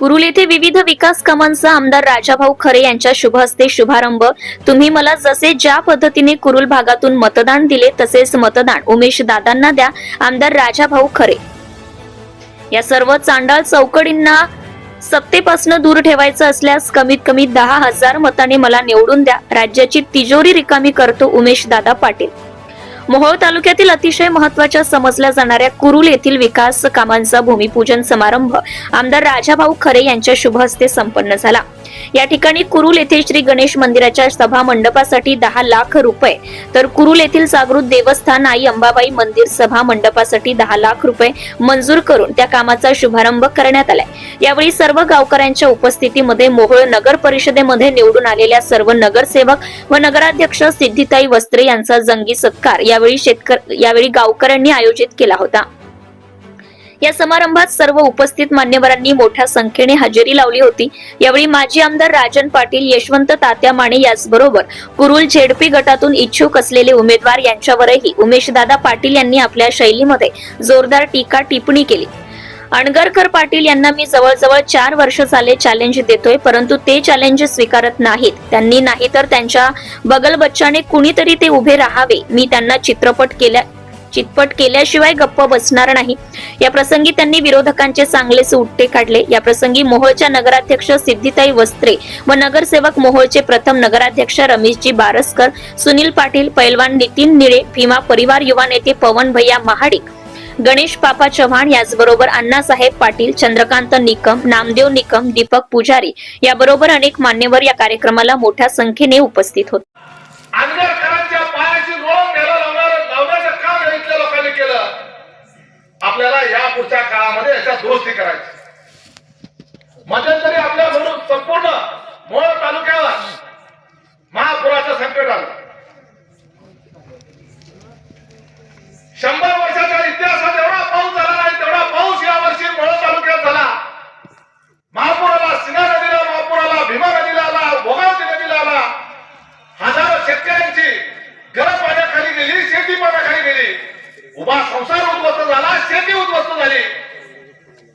कुरुल येथे विविध विकास कामांचा आमदार राजाभाऊ खरे यांच्या शुभ हस्ते शुभारंभ. तुम्ही मला जसे ज्या पद्धतीने कुरुल भागातून मतदान दिले तसेच मतदान उमेश दादांना द्या आमदार राजाभाऊ खरे. या सर्व चांडाळ चौकडींना सत्तेपासून दूर ठेवायचं असल्यास कमीत कमी दहा हजार मताने मला निवडून द्या. राज्याची तिजोरी रिकामी करतो उमेश दादा पाटील. मोहोळ तालुक्यातील अतिशय महत्त्वाच्या समजल्या जाणाऱ्या कुरुल येथील विकास कामांचा भूमिपूजन समारंभ आमदार राजाभाऊ खरे यांच्या शुभ हस्ते संपन्न झाला. या ठिकाणी कुरुल येथे श्री गणेश मंदिराच्या सभा मंडपासाठी दहा लाख रुपये तर कुरुल येथील जागृत देवस्थान आई अंबाबाई मंदिर सभा मंडपासाठी दहा लाख रुपये मंजूर करून त्या कामाचा शुभारंभ करण्यात आलाय. यावेळी सर्व गावकऱ्यांच्या उपस्थितीमध्ये मोहोळ नगर परिषदेमध्ये निवडून आलेल्या सर्व नगरसेवक व नगराध्यक्ष सिद्धिताई वस्त्रे यांचा जंगी सत्कार यावेळी शेतकर यावेळी गावकऱ्यांनी आयोजित केला होता. या समारंभात सर्व उपस्थित मान्यवरांनी मोठ्या संख्येने हजेरी लावली होती. यावेळी माजी आमदार राजन पाटील यशवंत तात्या माने याचबरोबर कुरुल झेडपी गटातून इच्छुक असलेले उमेदवार यांच्यावरही उमेशदादा पाटील यांनी आपल्या शैलीमध्ये जोरदार टीका टिप्पणी केली. अणगरकर पाटील यांना मी जवळजवळ चार वर्ष झाले चॅलेंज देतोय परंतु ते चॅलेंज स्वीकारत नाहीत. त्यांनी नाही तर त्यांच्या बगल बच्चाने कुणीतरी ते उभे राहावे मी त्यांना चित्रपट केल्या चितपट केल्याशिवाय गप्प बसणार नाही. या प्रसंगी त्यांनी विरोधकांचे चांगलेच उट्टे काढले. या प्रसंगी मोहोळच्या नगराध्यक्ष सिद्धिताई वस्त्रे व नगरसेवक मोहोळचे प्रथम नगराध्यक्ष रमेशजी बारसकर सुनील पाटील पैलवान नितीन निळे भीमा परिवार युवा नेते पवन भैया महाडिक गणेश पापा चव्हाण याचबरोबर अण्णासाहेब पाटील चंद्रकांत निकम नामदेव निकम दीपक पुजारी याबरोबर अनेक मान्यवर या कार्यक्रमाला मोठ्या संख्येने उपस्थित होते आंबेडकरांच्या पायाची रोळ घ्यायला लावणार लावण्याचं काम या इथल्या लोकांनी केलं आपल्याला या पुढच्या काळामध्ये याच्या दुरुस्ती करायची. म्हणजे मध्यंतरी आपल्या म्हणून संपूर्ण मोळ तालुक्यावर महापुराचं संकट आलं. झाली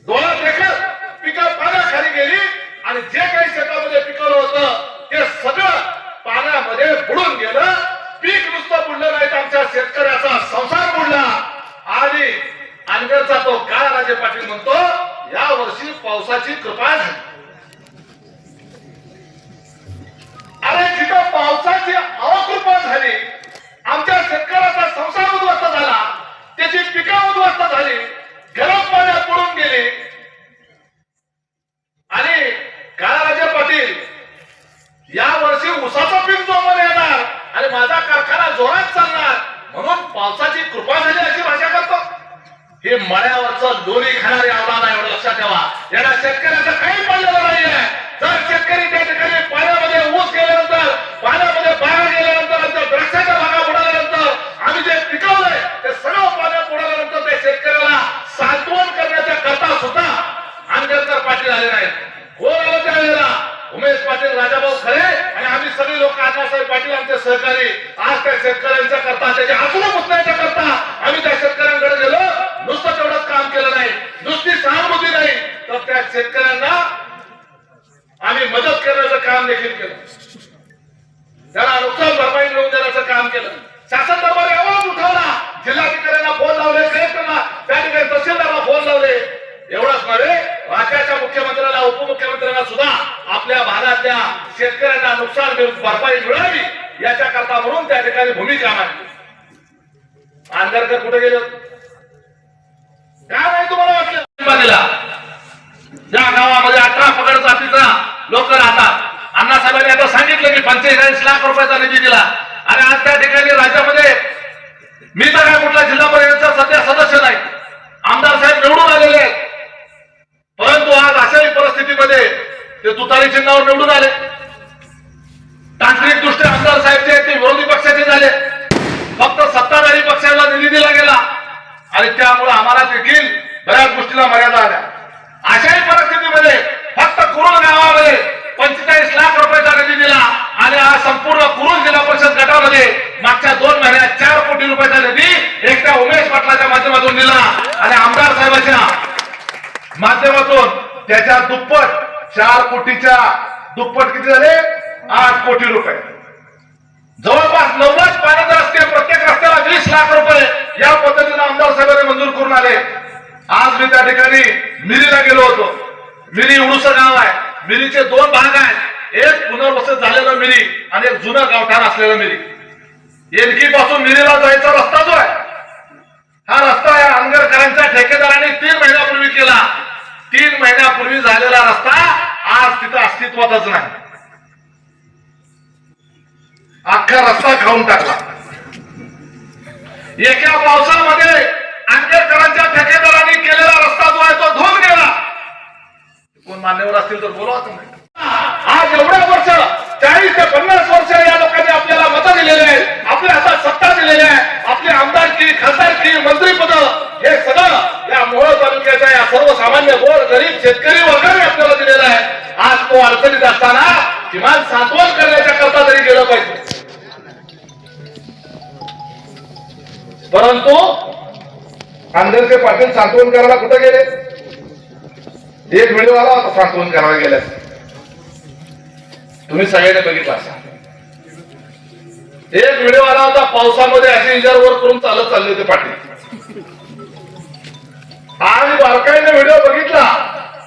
डोळा देखत पिकं पाण्याखाली गेली आणि जे काही शेतामध्ये पिकवलं होतं ते सगळं पाण्यामध्ये बुडून गेलं. पीक नुसतं बुडलं नाही तर आमच्या शेतकऱ्याचा संसार बुडला. आणि अनगरचा तो काळ राजे पाटील म्हणतो या वर्षी पावसाची कृपा झाली. या वर्षी उसाचं पीक जोमाने येणार. आणि माझा कारखाना जोरात चालणार. म्हणून पावसाची कृपा झाली अशी भाषा करतो. हे मळ्यावरचं लोणी खाणारे अवलाद आहे एवढं लक्षात ठेवा. याला शेतकऱ्याचं काही पडलेलं नाहीये. जर शेतकरी त्या ठिकाणी पाण्यामध्ये ऊस गेल्यानंतर पाण्यामध्ये बाहेर गेल्यानंतर नंतर द्राक्षाच्या बागा बुडाल्यानंतर आम्ही जे पिकवलंय ते सगळं पाण्यात बुडाल्यानंतर त्या शेतकऱ्याला सांत्वन करण्याच्या करता सुद्धा आंबेडकर पाटील आले नाहीत कोण आलं त्यावेळेला उमेश पाटील राजाभाऊ खरे आणि आम्ही सगळे लोक अण्णासाहेब पाटील आमचे सहकारी आज त्या शेतकऱ्यांच्या करता त्याच्या आसुला पुसण्याच्या करता आम्ही त्या शेतकऱ्यांकडे गेलो नुसतं तेवढंच काम केलं नाही नुसती सहानुभूती नाही तर त्या शेतकऱ्यांना आम्ही मदत करण्याचं काम देखील केलं. त्याला नुकसान भरपाई मिळवून देण्याचं काम केलं. शासन दरबारी आवाज उठवला. जिल्हाधिकाऱ्यांना फोन लावले कलेक्टरला त्या ठिकाणी तहसीलदारला फोन लावले. एवढंच नव्हे राज्याच्या मुख्यमंत्र्याला उपमुख्यमंत्र्यांना सुद्धा आपल्या भागातल्या शेतकऱ्यांना नुकसान मिळून भरपाई मिळावी याच्या करता म्हणून त्या ठिकाणी भूमिका मांडली. आंदरकर कुठे गेले? काय नाही तुम्हाला वाटलं? ज्या गावामध्ये अठरा पगड जातीचा लोक राहतात. अण्णासाहेबांनी आता सांगितलं की पंचेचाळीस लाख रुपयाचा निधी दिला. आणि आज त्या ठिकाणी राज्यामध्ये मी तर काय कुठला जिल्हा परिषदचा सध्या सदस्य नाही. आमदार साहेब निवडून आलेले आहेत. परंतु आज अशाही परिस्थितीमध्ये ते तुतारी चिन्हावर निवडून आले. तांत्रिक दृष्ट्या आमदार साहेब जे आहेत ते विरोधी पक्षाचे झाले. फक्त सत्ताधारी पक्षाला निधी दिला गेला. आणि त्यामुळे आम्हाला देखील बऱ्याच गोष्टीला मर्यादा आल्या अशाही परिस्थितीमध्ये फक्त कुरुल गावामध्ये पंचेचाळीस लाख रुपयाचा निधी दिला आणि हा संपूर्ण कुरुल जिल्हा परिषद गटामध्ये मागच्या दोन महिन्यात चार कोटी रुपयाचा निधी एकट्या उमेश पाटलाच्या माध्यमातून दिला. आणि आमदार साहेबांच्या माध्यमातून त्याच्या दुप्पट चार कोटीच्या दुप्पट किती झाले? आठ कोटी रुपये. जवळपास नव्वद पाण्याचे रस्ते प्रत्येक रस्त्याला वीस लाख रुपये या पद्धतीने आमदार साहेबांनी मंजूर करून आले. आज मी त्या ठिकाणी मिरीला गेलो होतो. मिरी उडूस गाव आहे. मिरीचे दोन भाग आहेत. एक पुनर्वसित झालेलं मिरी आणि एक जुनं गावठाण असलेलं मिरी एनकी पासून मिरीला जायचा रस्ता जो आहे हा रस्ता या अंगरकरांच्या ठेकेदाराने तीन महिन्यापूर्वी केला. तीन महिन्यापूर्वी झालेला रस्ता आज तिथं अस्तित्वातच नाही. अख्खा रस्ता खाऊन टाकला. एका पावसामध्ये अंगरकरांच्या ठेकेदारांनी केलेला रस्ता जो आहे तो धुवून गेला. कोण मान्यवर असतील तर बोलवा तुम्ही. आज एवढ्या वर्ष चाळीस ते पन्नास वर्ष या लोकांनी आपल्याला मतं दिलेले आहेत. आपल्या हातात सत्ता दिलेली आहे. आपली आमदारकी खासदारकी मंत्रीपद हे सगळं या मोहोळ तालुक्याच्या या सर्वसामान्य गोर गरीब शेतकरी वर्गाने आपल्याला दिलेलं आहे. आज तो अडचणीत असताना किमान सांत्वन करण्याच्या करता तरी गेलं पाहिजे. परंतु आमदारचे पाटील सांत्वन करायला कुठे गेले? एक व्हिडिओ आला सांत्वन करायला गेल्या तुम्ही सगळ्यांनी बघितला असा. एक व्हिडिओ आला होता पावसामध्ये असे इजारवर करून चालत चालले होते पाटील आज बारकाईने व्हिडिओ बघितला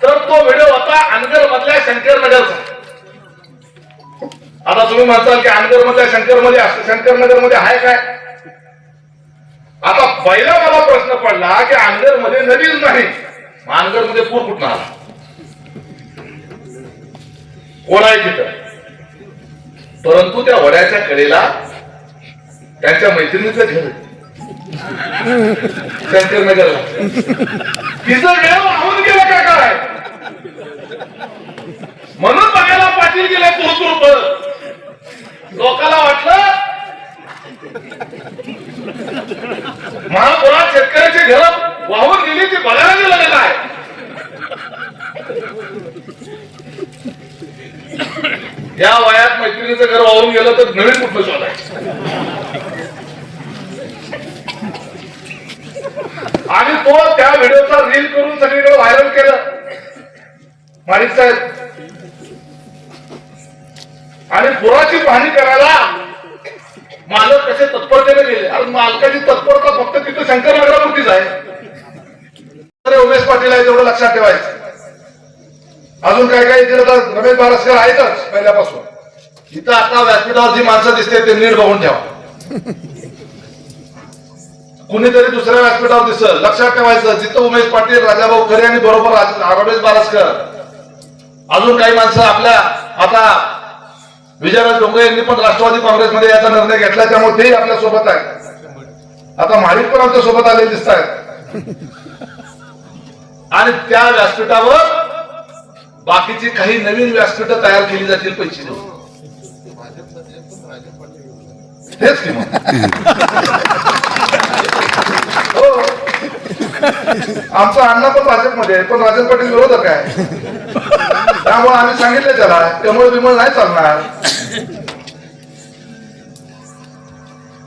तर तो व्हिडिओ होता अनगर मधल्या शंकर नगरचा आता तुम्ही म्हणताल की अनगर मधल्या शंकरमध्ये शंकर नगरमध्ये आहे काय? आता पहिला मला प्रश्न पडला की अनगरमध्ये नदीच नाही. अनगरमध्ये पूर कुठं आला? कोण आहे तिथं. परंतु त्या वड्याच्या कडेला त्यांच्या मैत्रिणीचं घर आहे. नगरला तिचं घर वाहून गेलं का काय? म्हणून बघायला पाटील गेले तुरतुर लोकांना वाटलं महापुरात शेतकऱ्याची घर वाहून गेली ती बघायला गेलं काय? या वयात घर वाहून गेलं तर नवीन कुठलं शोधायचं? आणि तो त्या व्हिडिओचा रील करून सगळीकडे व्हायरल केलं. माणिक साहेब. आणि पुराची पाहणी करायला मालक कसे तत्परतेने गेले. अरे मालकाची तत्परता फक्त तिथं शंकरनगरावरतीच आहे. उमेश पाटील आहे तेवढं लक्षात ठेवायचं. अजून काय काय इथे रमेश बारसकर आहेतच पहिल्यापासून. इथं आता व्यासपीठावर जी माणसं दिसते ते नीट बघून ठेवा. कुणीतरी दुसऱ्या व्यासपीठावर दिसल लक्षात ठेवायचं जिथं उमेश पाटील राजाभाऊ खरे आणि बरोबर राज- रमेश बारसकर. अजून काही माणसं आपल्या आता विजयराज डोंगरे यांनी पण राष्ट्रवादी काँग्रेसमध्ये याचा निर्णय घेतला त्यामुळे तेही आपल्यासोबत आहे. आता महाडिक पण आमच्यासोबत आलेले दिसत आहेत. आणि त्या व्यासपीठावर बाकीची काही नवीन व्यासपीठ तयार केली जातील पैसे हेच की मग. आमचा अण्णा पण भाजपमध्ये आहे पण राजन पाटील विरोधक आहे. त्यामुळे आम्ही सांगितलं त्याला त्यामुळे विमल नाही चालणार.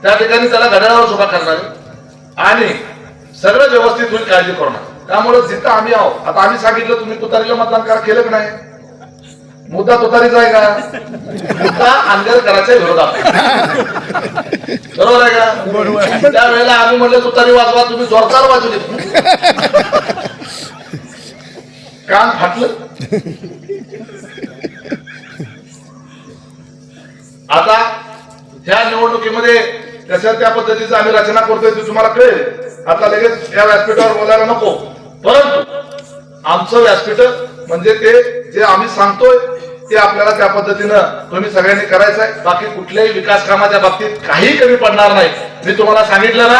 त्या ठिकाणी त्याला घड्याळावर सुद्धा करणार आणि सगळं व्यवस्थित होईल काळजी करणार त्यामुळे जिथं आम्ही आहोत आता आम्ही सांगितलं तुम्ही तुतारीला मतदान करा केलं की नाही? मुद्दा तुतारीचा आहे का? मुद्दा आंबेडकरांच्या विरोधात आहे. बरोबर आहे का? त्यावेळेला आम्ही म्हणलं तुतारी वाजवा तुम्ही जोरदार वाजवली कान फाटलं. आता ह्या निवडणुकीमध्ये तशा त्या पद्धतीचं आम्ही रचना करतोय ते तुम्हाला कळेल. आता लगेच या व्यासपीठावर बोलायला नको. परंतु आमचं व्यासपीठ म्हणजे ते जे आम्ही सांगतोय ते आपल्याला त्या पद्धतीनं तुम्ही सगळ्यांनी करायचं आहे बाकी कुठल्याही विकास कामाच्या बाबतीत काही कमी पडणार नाही. मी तुम्हाला सांगितलं ना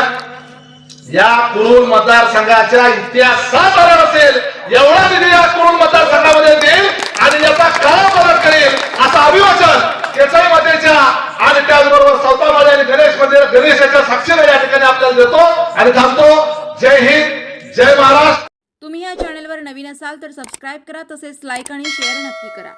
या कुरुल मतदारसंघाच्या इतिहासात आला असेल एवढा निधी या कुरुल मतदारसंघामध्ये देईल आणि याचा काळ मदत करेल असं अभिवाचन केसाई मातेच्या आणि त्याचबरोबर सौतामध्ये आणि गणेशमध्ये गणेशाच्या साक्षीने या ठिकाणी आपल्याला देतो आणि थांबतो. जय हिंद जय महाराष्ट्र. तुम्ही या चॅनलवर नवीन असाल तर सबस्क्राईब करा तसेच लाईक आणि शेअर नक्की करा.